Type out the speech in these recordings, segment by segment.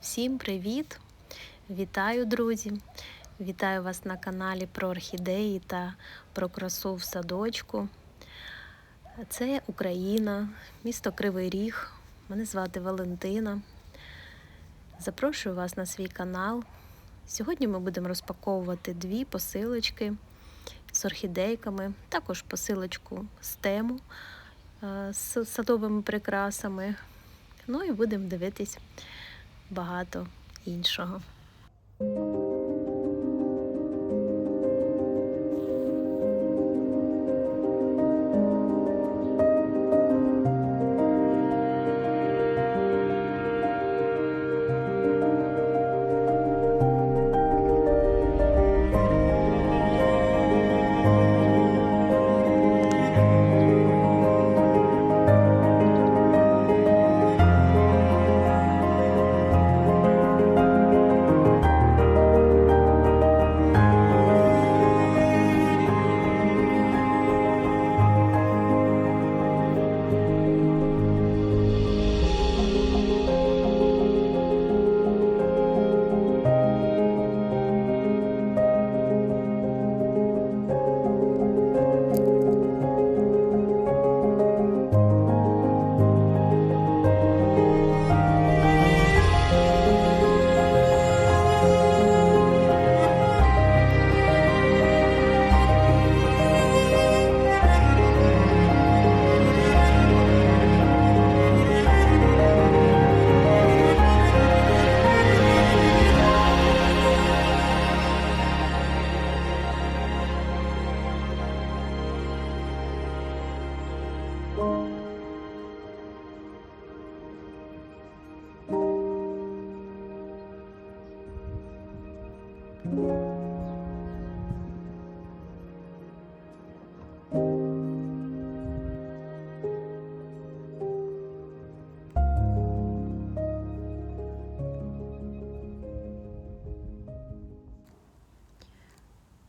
Всім привіт! Вітаю, друзі! Вітаю вас на каналі про орхідеї та про красу в садочку. Це Україна, місто Кривий Ріг. Мене звати Валентина. Запрошую вас на свій канал. Сьогодні ми будемо розпаковувати дві посилочки з орхідейками, також посилочку з тему е, з садовими прикрасами. Ну і будемо дивитись багато іншого.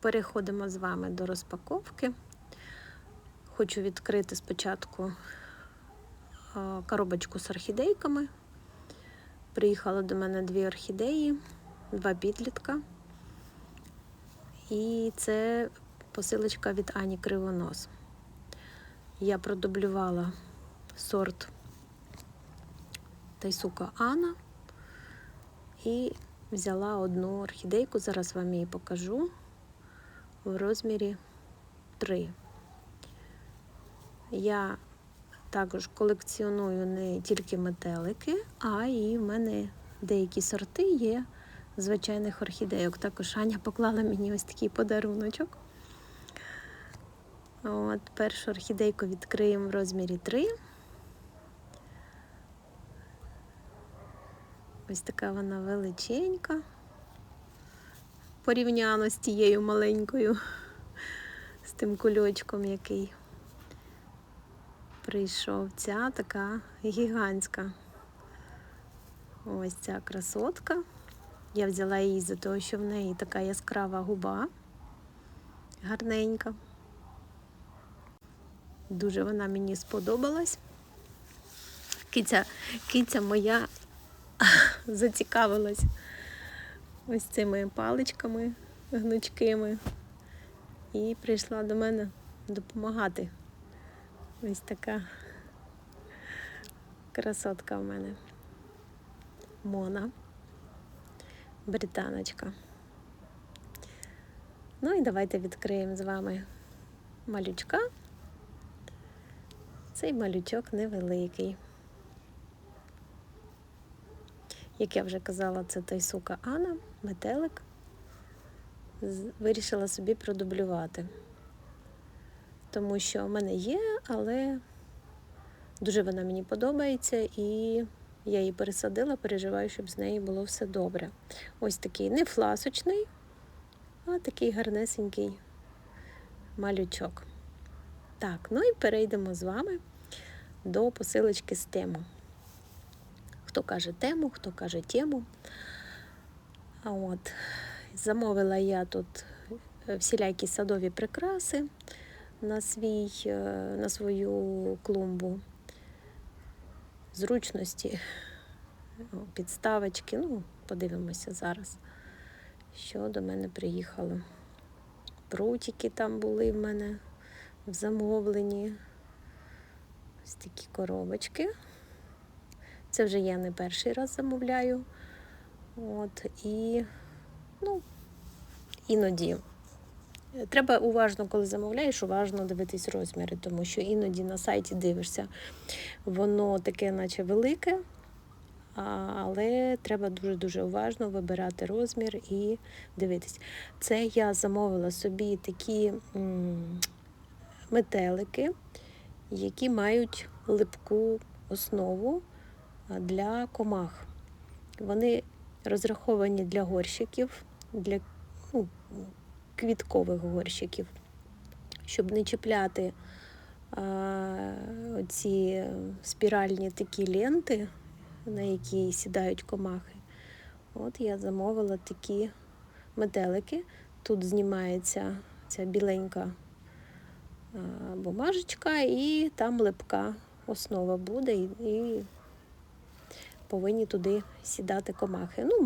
Переходимо з вами до розпаковки. Хочу відкрити спочатку коробочку з орхідейками. Приїхали до мене дві орхідеї, два підлітка. І це посилочка від Ані Кривонос. Я продублювала сорт Тайсука Ана і взяла одну орхідейку, зараз вам її покажу в розмірі 3. Я також колекціоную не тільки метелики, а і в мене деякі сорти є звичайних орхідейок. Також Аня поклала мені ось такий подаруночок. От, Першу орхідейку відкриємо в розмірі 3. Ось така вона величенька порівняно з тією маленькою, з тим кульочком, який прийшов. Ця така гігантська. Ось ця красотка. Я взяла її за того, що в неї така яскрава губа, гарненька. Дуже вона мені сподобалась. Киця, киця моя зацікавилась ось цими паличками гнучкими і прийшла до мене допомагати. Ось така красотка в мене. Мона, британочка. Ну і давайте відкриємо з вами малючка. Цей малючок невеликий. Як я вже казала, це Тайсука Ана, метелик. Вирішила собі продублювати. Тому що в мене є, але дуже вона мені подобається і я її пересадила, переживаю, щоб з нею було все добре. Ось такий не фласочний, а такий гарнесенький малючок. Так, ну і перейдемо з вами до посилочки з тему. Хто каже тему, хто каже тему. От, Замовила я тут всілякі садові прикраси на свій, е, на свою клумбу. Зручності підставочки. Ну, подивимося зараз, що до мене приїхало. Прутики там були в мене в замовленні. Ось такі коробочки. Це вже я не перший раз замовляю. От, і ну, іноді. Треба уважно, коли замовляєш, уважно дивитись розміри, тому що іноді на сайті дивишся, воно таке, наче велике, але треба дуже-дуже уважно вибирати розмір і дивитись. Це я замовила собі такі метелики, які мають липку основу для комах. Вони розраховані для горщиків, для ну, квіткових горщиків, щоб не чіпляти а, оці спіральні такі ленти, на які сідають комахи. От я замовила такі метелики. Тут знімається ця біленька бумажечка, і там липка основа буде, і повинні туди сідати комахи. Ну,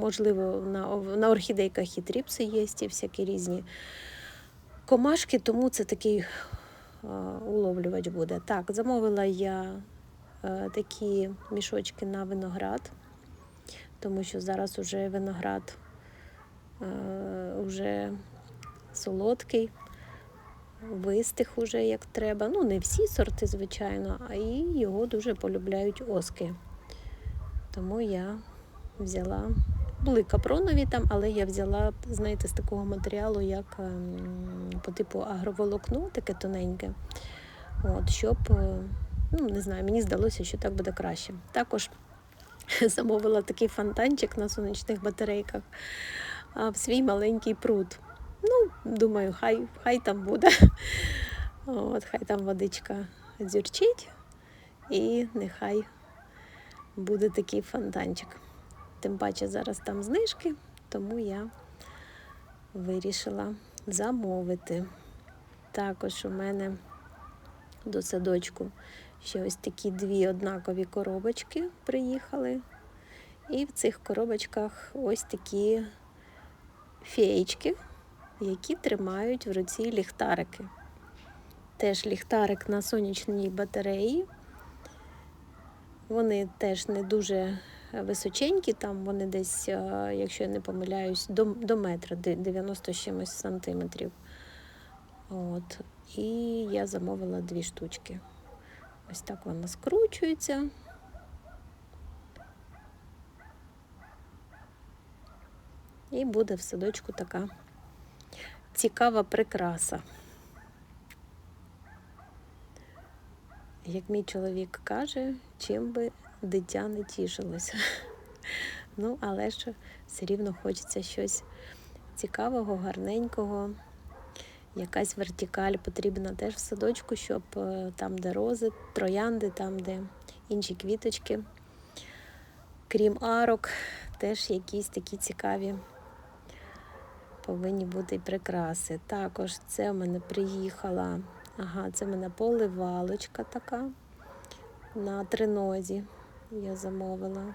можливо, на, на орхідейках і тріпси є, і всякі різні комашки, тому це такий уловлювач буде. Так, замовила я е, такі мішочки на виноград, тому що зараз уже виноград е, уже солодкий. Вистих уже як треба. Ну, не всі сорти, звичайно, а і його дуже полюбляють оски. Тому я взяла. Були капронові там, але я взяла, знаєте, з такого матеріалу, як ем, по типу агроволокно, таке тоненьке. От, щоб, е, ну, не знаю, мені здалося, що так буде краще. Також замовила такий фонтанчик на сонячних батарейках в свій маленький пруд. Ну, думаю, хай, хай там буде. От, хай там водичка дзюрчить, і нехай буде такий фонтанчик. Тим паче зараз там знижки, тому я вирішила замовити. Також у мене до садочку ще ось такі дві однакові коробочки приїхали. І в цих коробочках ось такі феєчки, які тримають в руці ліхтарики. Теж ліхтарик на сонячній батареї. Вони теж не дуже височенькі, там вони десь, е, якщо я не помиляюсь, до, до метра, 90 з чимось сантиметрів. От. І я замовила дві штучки. Ось так вона скручується. І буде в садочку така цікава прикраса. Як мій чоловік каже, чим би дитя не тішилося. Ну, але ж все рівно хочеться щось цікавого, гарненького. Якась вертикаль потрібна теж в садочку, щоб е, там, де рози, троянди, там, де інші квіточки, крім арок, теж якісь такі цікаві повинні бути прикраси. Також це в мене приїхала. Ага, це в мене поливалочка така на тринозі. Я замовила.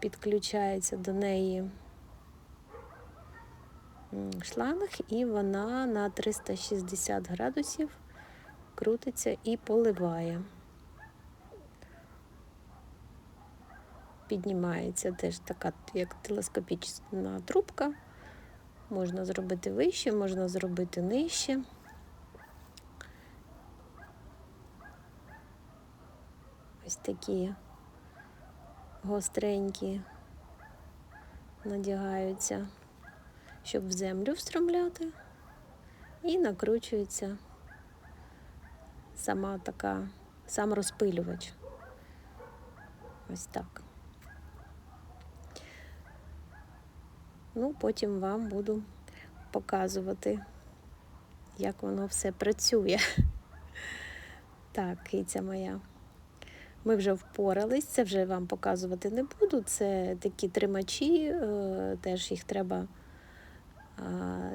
Підключається до неї шланг, і вона на 360 градусів крутиться і поливає. Піднімається теж така, як телескопічна трубка. Можна зробити вище, можна зробити нижче. Ось такі гостренькі надягаються, щоб в землю встромляти, і накручується сама така, сам розпилювач. Ось так. Ну, потім вам буду показувати, як воно все працює. Так, киця моя. Ми вже впорались, це вже вам показувати не буду. Це такі тримачі, е, теж їх треба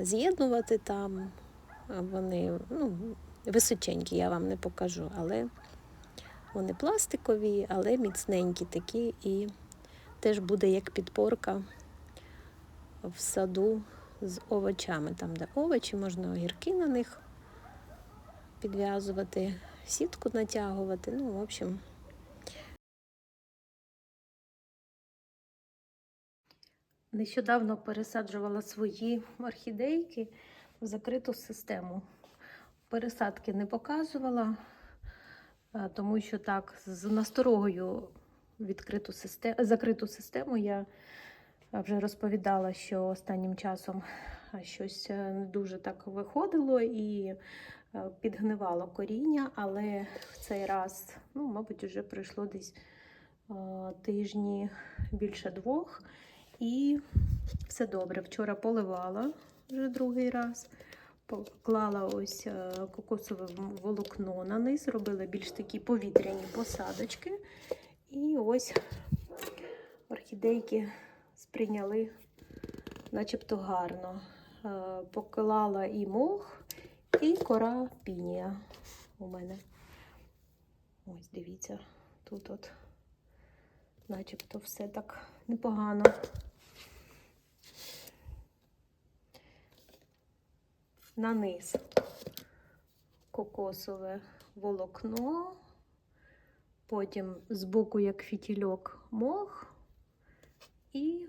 з'єднувати там. Вони ну, височенькі, я вам не покажу, але Вони пластикові, але міцненькі такі, і теж буде як підпорка в саду з овочами. Там, де овочі, можна огірки на них підв'язувати, сітку натягувати. Ну, в общем. Нещодавно пересаджувала свої орхідейки в закриту систему. Пересадки не показувала, е, тому що так з насторогою відкриту систему, закриту систему я вже розповідала, що останнім часом щось е, не дуже так виходило і е, підгнивало коріння, але в цей раз, ну, мабуть, вже пройшло десь е, тижні більше двох. І все добре. Вчора поливала вже другий раз. Поклала ось е, кокосове волокно на низ, робила більш такі повітряні посадочки. І ось орхідейки сприйняли начебто гарно. Е, Поклала і мох, і кора пінія у мене. Ось дивіться, тут от начебто все так непогано. На низ кокосове волокно, потім збоку, як фітільок, мох і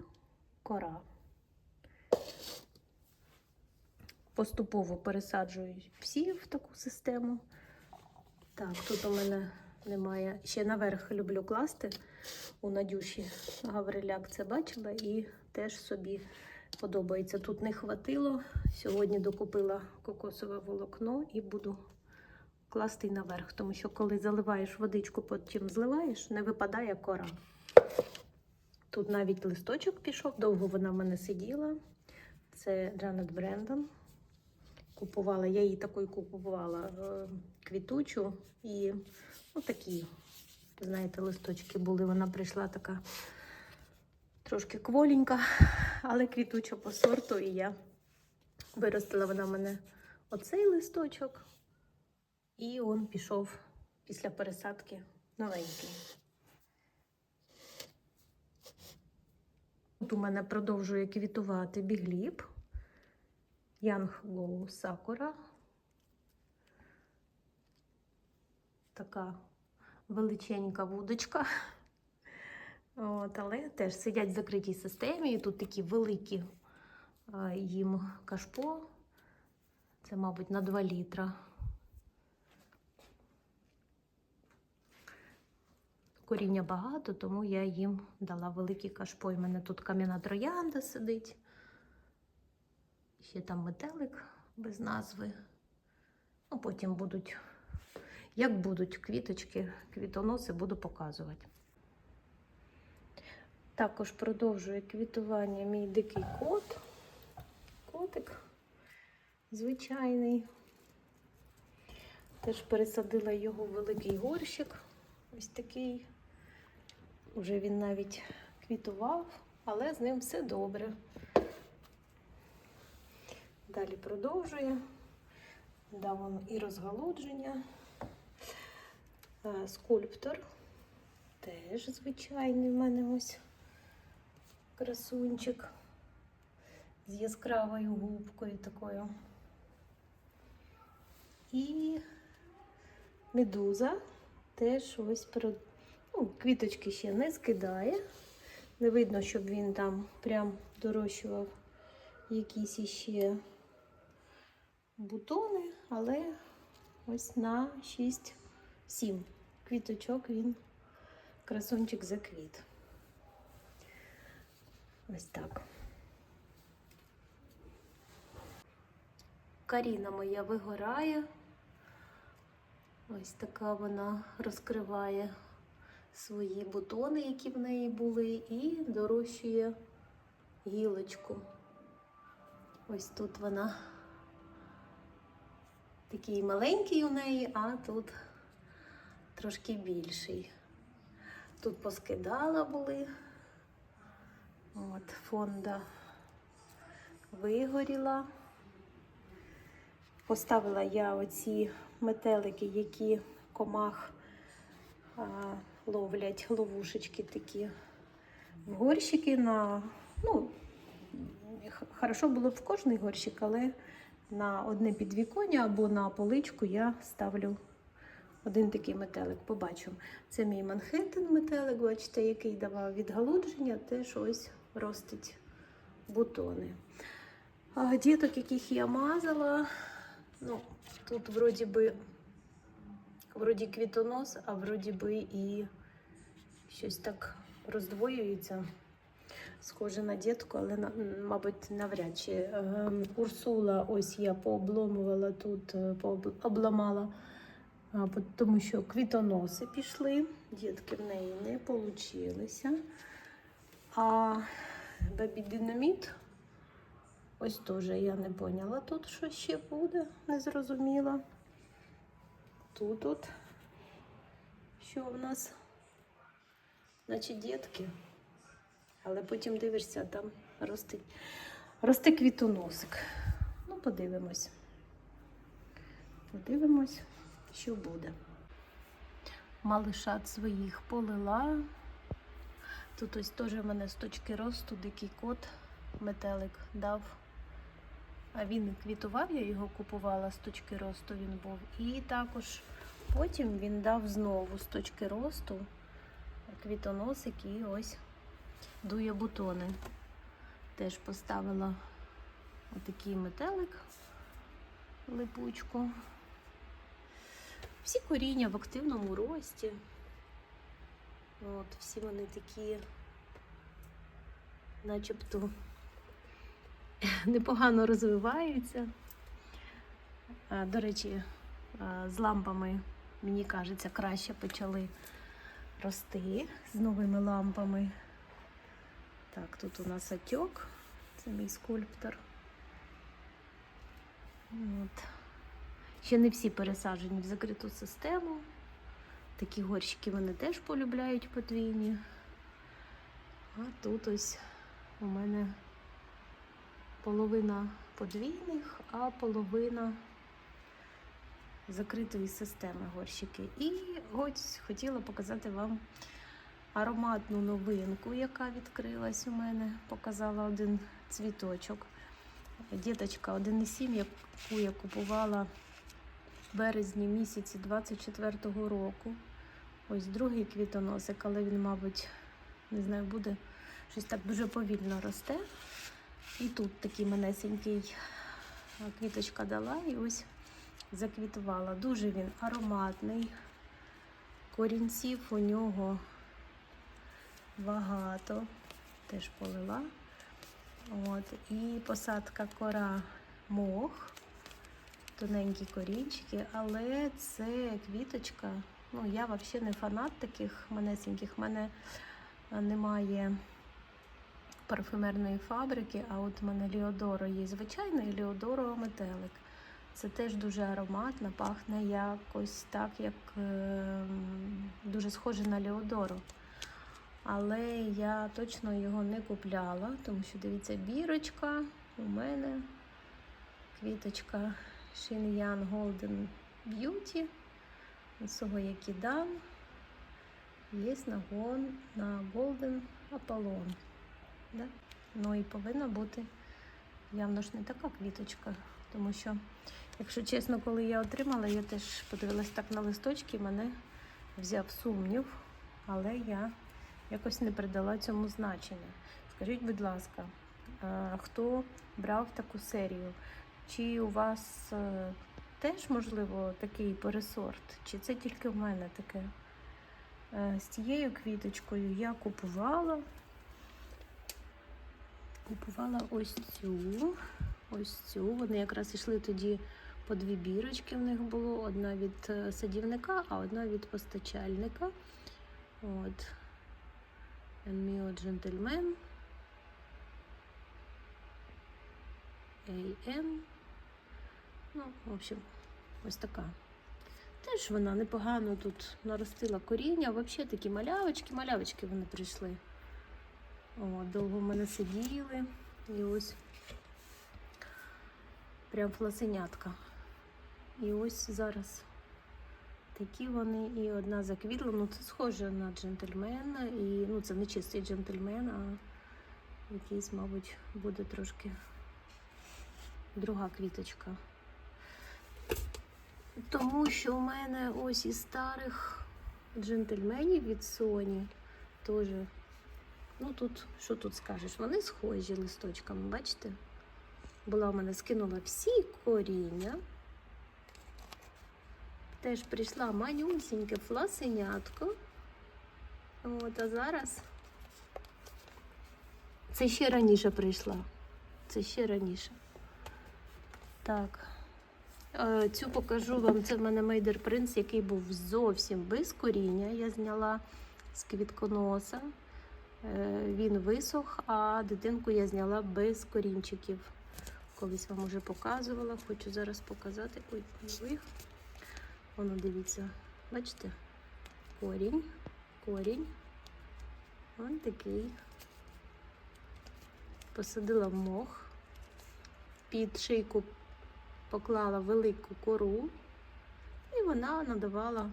кора. Поступово пересаджую всі в таку систему. Так, тут у мене немає. Ще наверх люблю класти у Надюші Гавриляк це бачила і теж собі подобається. Тут не хватило. Сьогодні докупила кокосове волокно і буду класти наверх, тому що коли заливаєш водичку, потім зливаєш, не випадає кора. Тут навіть листочок пішов, довго вона в мене сиділа. Це Джанет Брендон. Купувала, я її такою купувала е, квітучу і ну, такі, знаєте, листочки були. Вона прийшла така трошки кволенька, але квітуча по сорту. І я виростила вона в мене оцей листочок, і він пішов після пересадки новенький. Тут у мене продовжує квітувати бігліб. Young Glow Sakura. Така величенька вудочка. От, але теж сидять в закритій системі. І тут такі великі їм кашпо. Це, мабуть, на 2 літра. Коріння багато, тому я їм дала великий кашпо. І в мене тут кам'яна троянда сидить. Ще там метелик без назви. Ну, потім будуть, як будуть квіточки, квітоноси, буду показувати. Також продовжує квітування мій дикий кот. Котик звичайний. Теж пересадила його в великий горщик. Ось такий. Уже він навіть квітував, але з ним все добре. Далі продовжує. Дав вам і розгалудження. Е, Скульптор. Теж звичайний в мене ось красунчик з яскравою губкою такою. І медуза теж ось перед... ну, квіточки ще не скидає. Не видно, щоб він там прям дорощував якісь іще бутони, але ось на 6-7 квіточок він красунчик заквіт. Ось так. Каріна моя вигорає. Ось така вона розкриває свої бутони, які в неї були, і дорощує гілочку. Ось тут вона такий маленький у неї, а тут трошки більший. Тут поскидала були. От, фонда вигоріла. Поставила я оці метелики, які комах а, ловлять ловушечки такі в горщики на. Ну, хорошо було б в кожний горщик, але на одне підвіконня або на поличку я ставлю один такий метелик. Побачимо. Це мій Манхеттен метелик, бачите, який давав відгалудження, теж ось ростить бутони. А діток, яких я мазала, ну, тут вроді би вроді квітонос, а вроді би і щось так роздвоюється. Схоже на дітку, але мабуть навряд чи. Ем, Урсула, ось я пообломувала тут, е, пооб- обламала, а, по- тому що квітоноси пішли, дітки в неї не получилися. А бебі динаміт, ось теж я не поняла тут, що ще буде, не зрозуміла. Тут от, що в нас, значить, дітки. Але потім дивишся, там росте, росте квітоносик. Ну, подивимось. Подивимось, що буде. Малишат своїх полила. Тут ось теж в мене з точки росту дикий кот, метелик дав. А він квітував, я його купувала з точки росту він був. І також потім він дав знову з точки росту квітоносик і ось дує бутони. Теж поставила отакий метелик, липучку. Всі коріння в активному рості. От, всі вони такі, начебто непогано розвиваються. До речі, з лампами, мені кажеться, краще почали рости з новими лампами. Так, тут у нас отек. Це мій скульптор. От. Ще не всі пересаджені в закриту систему. Такі горщики вони теж полюбляють подвійні. А тут ось у мене половина подвійних, а половина закритої системи горщики. І ось хотіла показати вам ароматну новинку, яка відкрилась у мене. Показала один цвіточок. Діточка 1,7, яку я купувала в березні місяці 24-го року. Ось другий квітоносик, але він, мабуть, не знаю, буде щось так дуже повільно росте. І тут такий манесенький квіточка дала і ось заквітувала. Дуже він ароматний. Корінців у нього багато, теж полила. От. І посадка кора мох, тоненькі корінчики, але це квіточка. Ну, я взагалі не фанат таких манесеньких. У мене немає парфюмерної фабрики, а от у мене Ліодоро є звичайний Ліодоро метелик. Це теж дуже ароматно, пахне якось так, як е, дуже схоже на Леодоро. Але я точно його не купляла, тому що дивіться, бірочка у мене квіточка Shin Golden Beauty. Цього я кидав. Є нагон на Golden Apollon. Да? Ну і повинна бути явно ж не така квіточка, тому що, якщо чесно, коли я отримала, я теж подивилась так на листочки, мене взяв сумнів, але я якось не придала цьому значення. Скажіть, будь ласка, хто брав таку серію? Чи у вас е, теж, можливо, такий пересорт? Чи це тільки в мене таке? Е, З цією квіточкою я купувала. Купувала ось цю. Ось цю. Вони якраз йшли тоді по дві бірочки в них було. Одна від е, садівника, а одна від постачальника. От. Mio Gentleman. AM. Ну, в общем, ось така. Теж вона непогано тут наростила коріння. Взагалі такі малявочки, малявочки вони прийшли. О, довго в мене сиділи. І ось прям фласенятка. І ось зараз Такі вони і одна заквітла. Ну, це схоже на джентльмена. І ну, це не чистий джентльмен, а якийсь, мабуть, буде трошки друга квіточка. Тому що у мене ось із старих джентльменів від Sony теж. Ну тут, що тут скажеш, вони схожі листочками, бачите? Була у мене скинула всі коріння. Теж прийшла манюсіньке фласенятко. От, а зараз це ще раніше прийшла. Це ще раніше. Так. Цю покажу вам. Це в мене Мейдер Принц, який був зовсім без коріння. Я зняла з квітконоса. Е, Він висох, а дитинку я зняла без корінчиків. Колись вам уже показувала. Хочу зараз показати. Ой, нових. Воно дивіться, бачите? Корінь, корінь. Ось такий. Посадила мох, під шийку поклала велику кору, і вона надавала,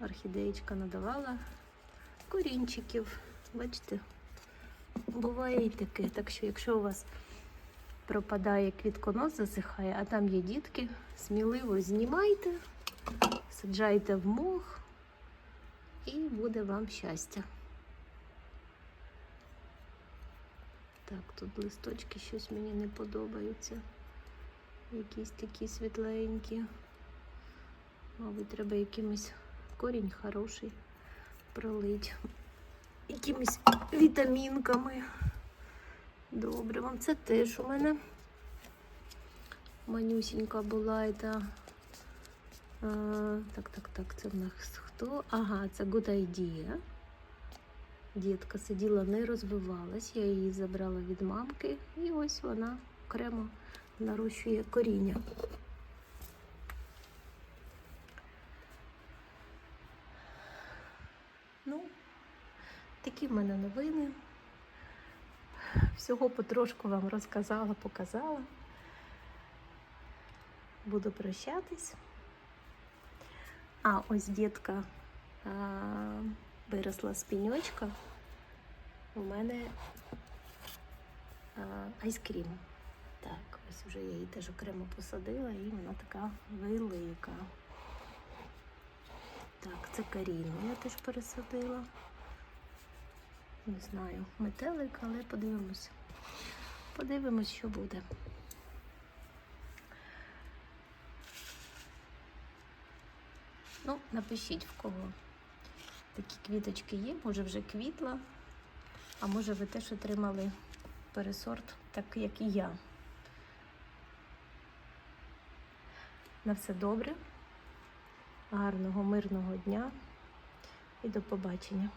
орхідеєчка надавала корінчиків. Бачите? Буває і таке. Так що, якщо у вас пропадає квітконос, засихає, а там є дітки, сміливо знімайте, саджайте в мох і буде вам щастя. Так, тут листочки щось мені не подобаються. Якісь такі світленькі. Мабуть, треба якимось корінь хороший пролить. Якимись вітамінками. Добре, вам це теж у мене манюсінька була. Eta, а, так, так, так, це в нас хто? Ага, це Good Idea. Дітка сиділа, не розвивалась, я її забрала від мамки, і ось вона окремо нарощує коріння. Ну, такі в мене новини. Всього потрошку вам розказала, показала. Буду прощатись. А, ось дітка а, виросла з піньочка. У мене айскрім. Ось вже я її теж окремо посадила і вона така велика. Так, це каріну я теж пересадила. Не знаю, метелик, але подивимось. Подивимось, що буде. Ну, напишіть в кого такі квіточки є, може вже квітла, а може ви теж отримали пересорт, так як і я. На все добре, гарного, мирного дня і до побачення.